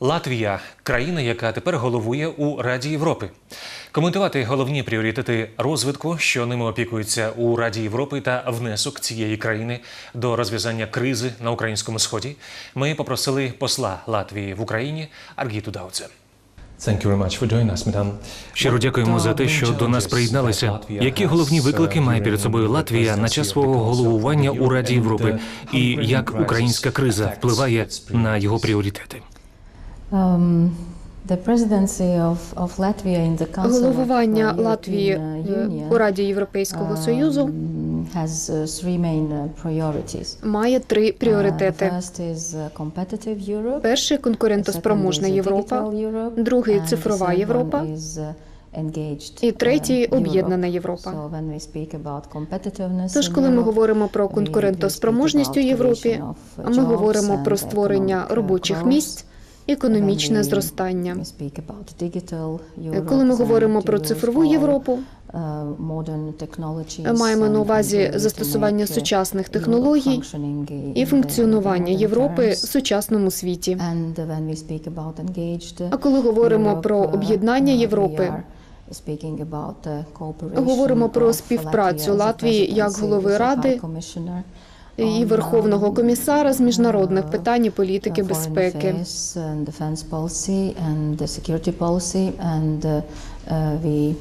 Латвія країна, яка тепер головує у Раді Європи. Коментувати головні пріоритети розвитку, що ними опікуються у Раді Європи, та внесок цієї країни до розв'язання кризи на українському сході. Ми попросили посла Латвії в Україні Аргіту Даудзе. Thank you very much for joining us, madam. Щиро дякуємо за те, що до нас приєдналися. Які головні виклики має перед собою Латвія на час свого головування у Раді Європи, і як українська криза впливає на його пріоритети? Um, Головування uh, Латвії uh, е, у Раді Європейського Союзу um, uh, uh, має три Uh, пріоритети: uh, перший конкурентоспроможна uh, Європа, другий цифрова Європа, uh, і третій uh, об'єднана. Європа. Тож, коли ми говоримо про конкурентоспроможність у Європі, uh, ми говоримо про створення uh, робочих місць, економічне зростання. Е, Коли ми говоримо про цифрову Європу, uh, маємо на увазі застосування uh, сучасних технологій і функціонування Європи в сучасному світі. А коли говоримо про uh, об'єднання uh, Європи, uh, Говоримо про співпрацю Латвії як голови Ради і Верховного um, комісара з міжнародних uh, питань і політики uh, безпеки. uh, uh,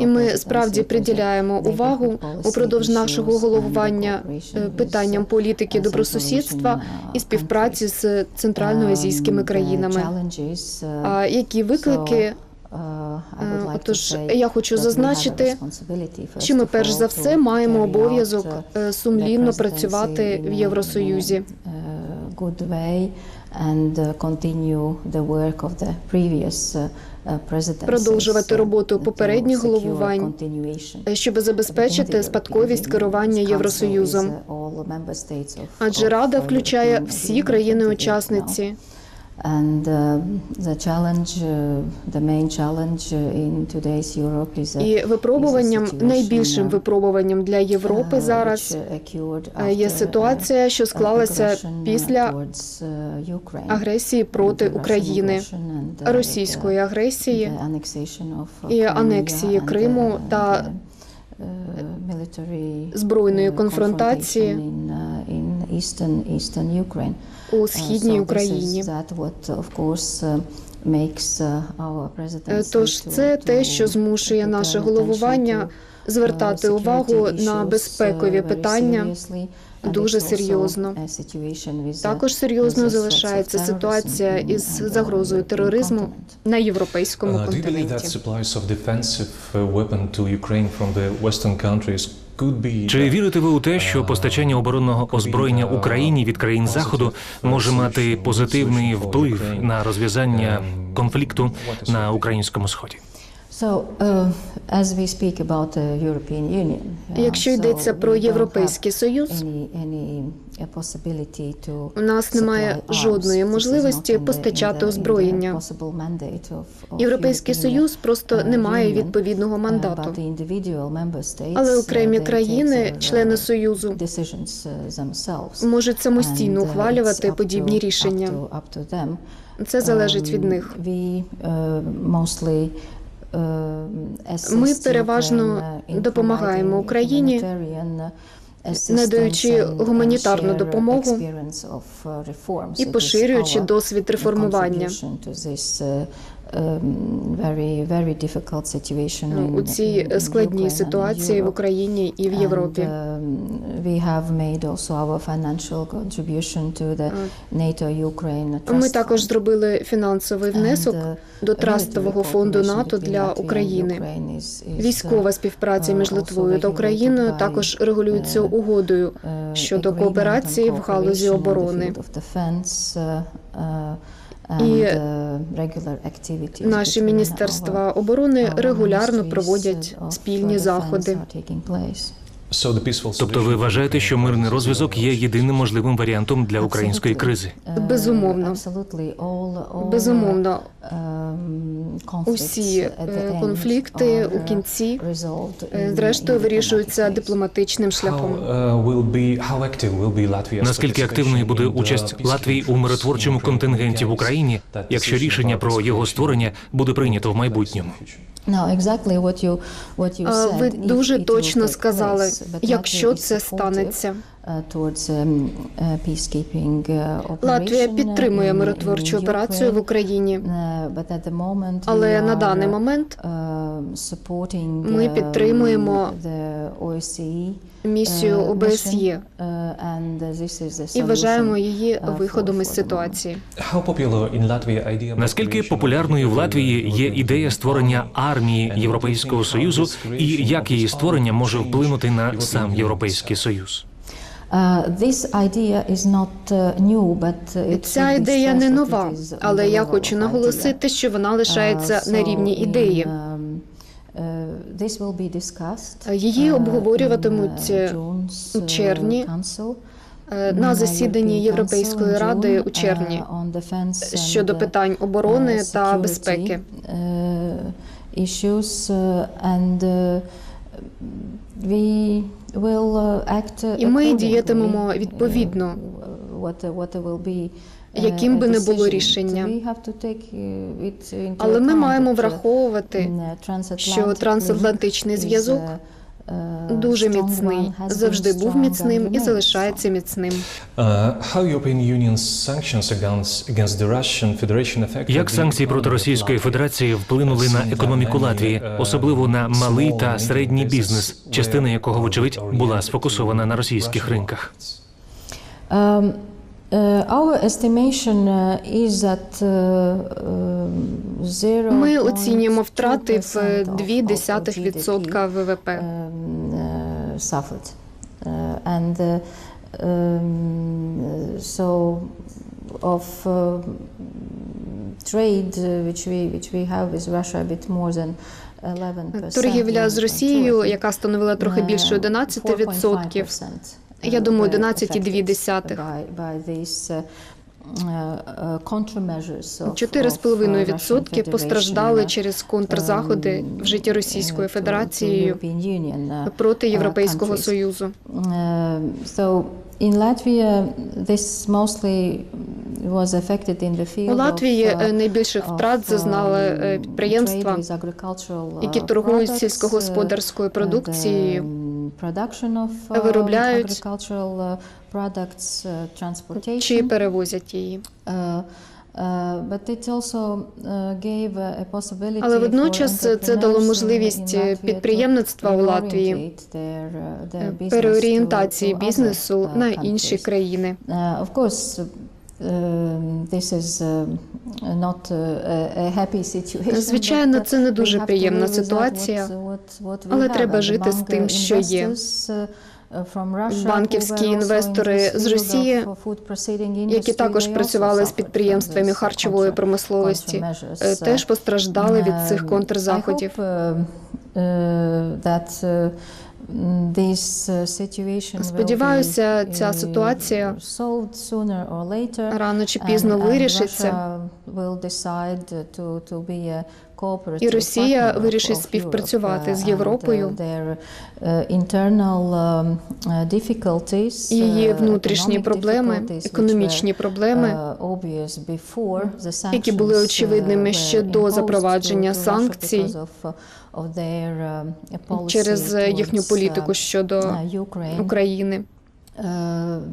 І ми справді приділяємо увагу упродовж нашого головування е, питанням uh, політики uh, добросусідства і uh, співпраці з центральноазійськими Um, країнами. uh, А які виклики? Uh, Е, Отож, я хочу зазначити, що ми перш за все маємо обов'язок uh, е, сумлінно працювати в Євросоюзі. uh, and uh, continue the work of the previous uh, uh, presidencies, Продовжувати uh, роботу попередніх головувань, е, щоб забезпечити спадковість керування Євросоюзом. uh, Адже Рада uh, включає всі Union, 28 країни-учасниці. And uh, the challenge, uh, the main challenge uh, in today's Europe is uh, І випробуванням, is найбільшим uh, випробуванням для Європи uh, зараз uh, е, є uh, ситуація, що склалася uh, після uh, агресії проти України, uh, російської агресії uh, і анексії Криму uh, та uh, збройної uh, конфронтації in, uh, in eastern, eastern Ukraine. У східній Uh, Україні. Uh, uh, Е, Тож це те, що змушує наше головування звертати uh, увагу на безпекові uh, питання. дуже серйозно. uh, Також of залишається ситуація із загрозою тероризму на європейському Uh, континенті. Чи вірите ви у те, що постачання оборонного озброєння Україні від країн заходу може мати позитивний вплив на розв'язання конфлікту на українському сході? Uh, uh, Якщо йдеться про Європейський Союз, uh, у нас немає жодної можливості постачати озброєння. Європейський Союз просто uh, не має відповідного Uh, мандату. Але uh, окремі країни, члени uh, Союзу, uh, можуть самостійно uh, ухвалювати подібні рішення. Це залежить від Um, них. Uh, uh, Ми переважно uh, допомагаємо Україні, uh, надаючи гуманітарну допомогу uh, і поширюючи досвід реформування uh, um, very, very difficult situation ну, у цій складній Ukraine ситуації в. Україні і в Європі. Um, we have made also our financial contribution to the NATO-Ukraine Ми Trust також Fund. зробили фінансовий внесок uh, до трастового фонду НАТО для України. Ukraine uh, Військова співпраця між uh, Литвою та Україною також регулюється uh, угодою uh, щодо кооперації в галузі оборони. Uh, uh, І uh, Наші міністерства оборони регулярно проводять спільні заходи. Тобто ви вважаєте, що мирний розв'язок є єдиним можливим варіантом для української кризи? Uh, Безумовно. Безумовно, uh, um, Усі е, конфлікти у uh, кінці е, зрештою вирішуються дипломатичним шляхом. uh, Наскільки активною буде участь Латвії у миротворчому контингенті в Україні, якщо рішення про його створення буде прийнято в майбутньому? Ви дуже точно сказали, якщо це станеться. Uh, um, uh, uh, Латвія operation, підтримує in- миротворчу операцію в Ukraine. Україні. Uh, but at the moment Але we на are, даний uh, момент uh, supporting Ми um, підтримуємо the OSCE місію uh, ОБСЄ uh, і вважаємо її uh, виходом із ситуації. How popular in Latvia idea about Наскільки creation of популярною в Латвії є European ідея Union створення армії And Європейського союзу, і creation як її створення може вплинути на European сам Union Європейський itself? Союз? Uh, this idea is not uh, new, but uh, it Ця ідея не нова, але я хочу наголосити, що вона лишається Uh, на рівні ідеї. um, uh, this will be discussed, Її uh, обговорюватимуть е, uh, у uh, червні е, на uh, засіданні Європейської ради у червні uh, щодо uh, питань оборони uh, та безпеки. uh, issues uh, and uh, we uh, І ми діятимемо uh, відповідно. uh, Яким би не було рішення. Uh, Але ми маємо uh, враховувати, uh, що трансатлантичний зв'язок uh, uh, дуже міцний, завжди був міцним і залишається міцним. Affected Як санкції проти Російської Федерації вплинули на економіку Латвії, особливо на малий та середній бізнес, частина якого, вочевидь, була сфокусована на російських ринках? Um, uh, our estimation uh, is that uh, um, Ми оцінюємо 0.2% втрати в of- of 0,2% ВВП. um, uh, suffered. Uh, and uh, um, so of uh, trade uh, which we which we have with Russia a bit more than 11%. Торгівля з Росією, яка становила трохи більше 11%. Я думаю, 11,2%. 4,5% постраждали через контрзаходи, вжиті Російською Федерацією проти Європейського Союзу. So in Latvia, this mostly was affected in the field У Латвії uh, е, найбільших втрат зазнали е, um, підприємства, які uh, торгують сільськогосподарською uh, продукцією, the production of, uh, виробляють agricultural uh, products, uh, transportation. чи перевозять її. Uh, uh, but it also uh, gave a possibility Але водночас це дало можливість підприємництва у Латвії uh, переорієнтації бізнесу uh, на інші країни. Uh, Of course, um, this is um, uh. Звичайно, uh, це не дуже приємна ситуація, але треба жити з тим, uh, що є. uh, Банківські інвестори з Росії, які також працювали з підприємствами харчової промисловості, е, теж постраждали від цих Um, контрзаходів. Uh, uh, uh, mm, uh, Сподіваюся, ця uh, ситуація рано чи пізно вирішиться, І Росія вирішить співпрацювати з uh, Європою. uh, uh, um, uh, Її uh, внутрішні проблеми, економічні проблеми, uh, які були очевидними uh, ще до запровадження санкцій uh, um, через е, їхню політику uh, щодо uh. України. Uh,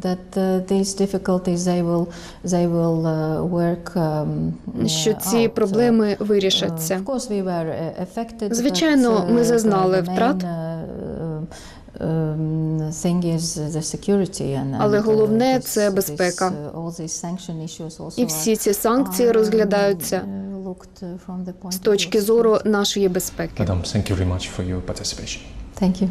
that uh, these difficulties they will they will uh, work um, Що uh, ці out. проблеми Uh, вирішаться. Of course, we were uh, affected. Звичайно, but, uh, ми зазнали втрат. uh, um, thing is the security and, Але uh, головне this- це безпека. uh, І всі ці санкції розглядаються uh, looked, uh, from the point з точки зору нашої безпеки. Madam, thank you very much for your participation. Thank you.